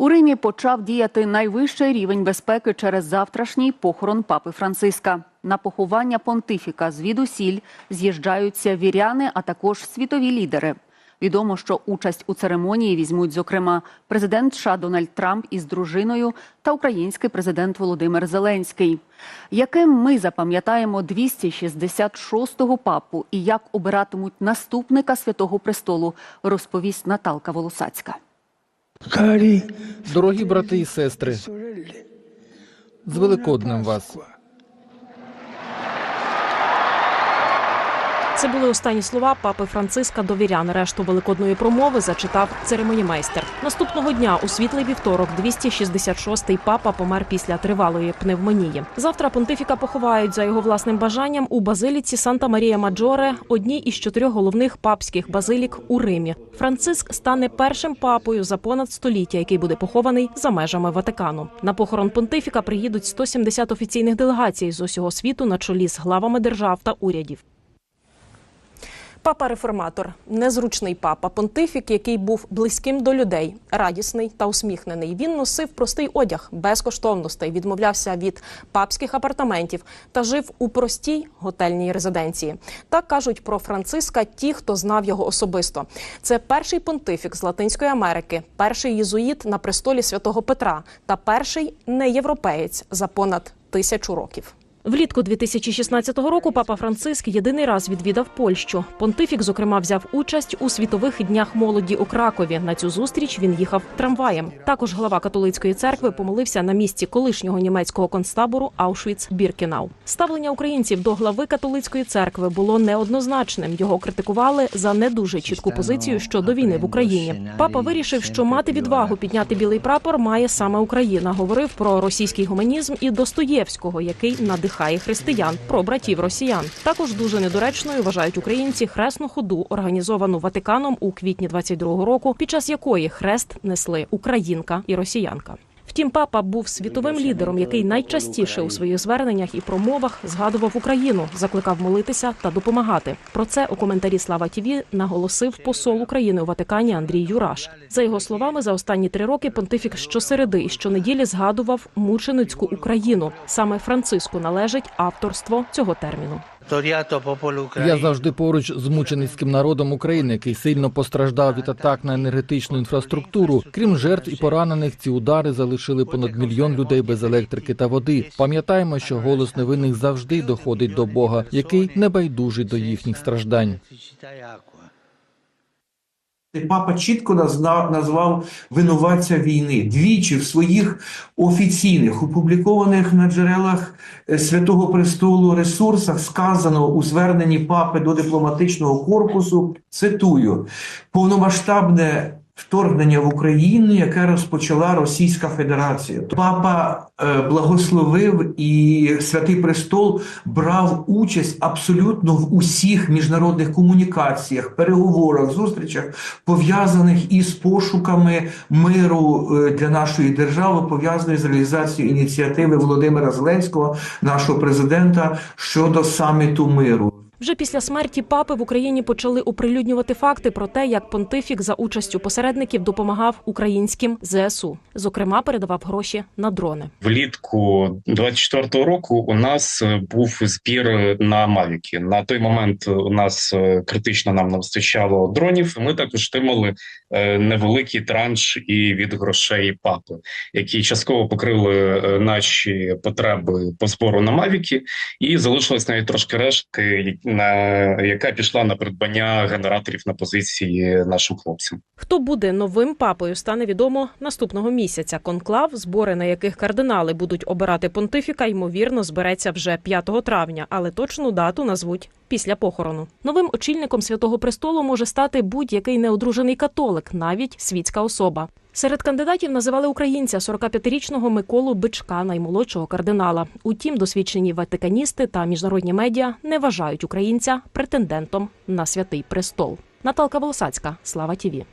У Римі почав діяти найвищий рівень безпеки через завтрашній похорон папи Франциска. На поховання понтифіка звідусіль з'їжджаються віряни, а також світові лідери. Відомо, що участь у церемонії візьмуть, зокрема, президент США Дональд Трамп із дружиною та український президент Володимир Зеленський. Яким ми запам'ятаємо 266-го папу і як обиратимуть наступника Святого престолу, розповість Наталка Волосацька. Дорогі брати і сестри, з Великоднем вас. Це були останні слова папи Франциска до вірян. Решту великодної промови зачитав церемонімейстер. Наступного дня у світлий вівторок 266-й папа помер після тривалої пневмонії. Завтра понтифіка поховають за його власним бажанням у базиліці Санта Марія Маджоре, одній із чотирьох головних папських базилік у Римі. Франциск стане першим папою за понад століття, який буде похований за межами Ватикану. На похорон понтифіка приїдуть 170 офіційних делегацій з усього світу на чолі з главами держав та урядів. Папа реформатор, незручний папа, понтифік, який був близьким до людей, радісний та усміхнений. Він носив простий одяг, без коштовностей, відмовлявся від папських апартаментів та жив у простій готельній резиденції. Так кажуть про Франциска ті, хто знав його особисто. Це перший понтифік з Латинської Америки, перший єзуїт на престолі святого Петра та перший неєвропеєць за понад тисячу років. Влітку 2016 року папа Франциск єдиний раз відвідав Польщу. Понтифік, зокрема, взяв участь у світових днях молоді у Кракові. На цю зустріч він їхав трамваєм. Також глава католицької церкви помолився на місці колишнього німецького концтабору Аушвіц-Біркенау. Ставлення українців до глави католицької церкви було неоднозначним. Його критикували за не дуже чітку позицію щодо війни в Україні. Папа вирішив, що мати відвагу підняти білий прапор має саме Україна. Говорив про російський гуманізм і Достоєвського, який надихає християн, про братів росіян. Також дуже недоречною вважають українці хресну ходу, організовану Ватиканом у квітні 22-го року, під час якої хрест несли українка і росіянка. Втім, папа був світовим лідером, який найчастіше у своїх зверненнях і промовах згадував Україну, закликав молитися та допомагати. Про це у коментарі Слава Тіві наголосив посол України у Ватикані Андрій Юраш. За його словами, за останні три роки понтифік щосереди і щонеділі згадував мученицьку Україну. Саме Франциску належить авторство цього терміну. Я завжди поруч з мученицьким народом України, який сильно постраждав від атак на енергетичну інфраструктуру. Крім жертв і поранених, ці удари залишили понад мільйон людей без електрики та води. Пам'ятаємо, що голос невинних завжди доходить до Бога, який небайдужий до їхніх страждань. Папа чітко назвав винуватця війни двічі в своїх офіційних опублікованих на джерелах е, Святого Престолу ресурсах сказано у зверненні папи до дипломатичного корпусу. Цитую: повномасштабне вторгнення в Україну, яке розпочала Російська Федерація. Папа е, благословив і Святий Престол брав участь абсолютно в усіх міжнародних комунікаціях, переговорах, зустрічах, пов'язаних із пошуками миру е, для нашої держави, пов'язаної з реалізацією ініціативи Володимира Зеленського, нашого президента, щодо саміту миру. Вже після смерті папи в Україні почали оприлюднювати факти про те, як понтифік за участю посередників допомагав українським ЗСУ. Зокрема, передавав гроші на дрони. Влітку 24-го року у нас е, був збір на Мавіки. На той момент у нас е, критично нам не вистачало дронів. Ми також отримали е, невеликий транш і від грошей папи, які частково покрили наші потреби по збору на Мавіки, і залишилось навіть трошки рештки, яка пішла на придбання генераторів на позиції нашим хлопцям. Хто буде новим папою, стане відомо наступного місяця. Конклав, збори на яких кардинали будуть обирати понтифіка, ймовірно, збереться вже 5 травня, але точну дату назвуть після похорону. Новим очільником святого престолу може стати будь-який неодружений католик, навіть світська особа. Серед кандидатів називали українця 45-річного Миколу Бичка, наймолодшого кардинала. Утім, досвідчені ватиканісти та міжнародні медіа не вважають українця претендентом на святий престол. Наталка Волосацька, Слава Тіві.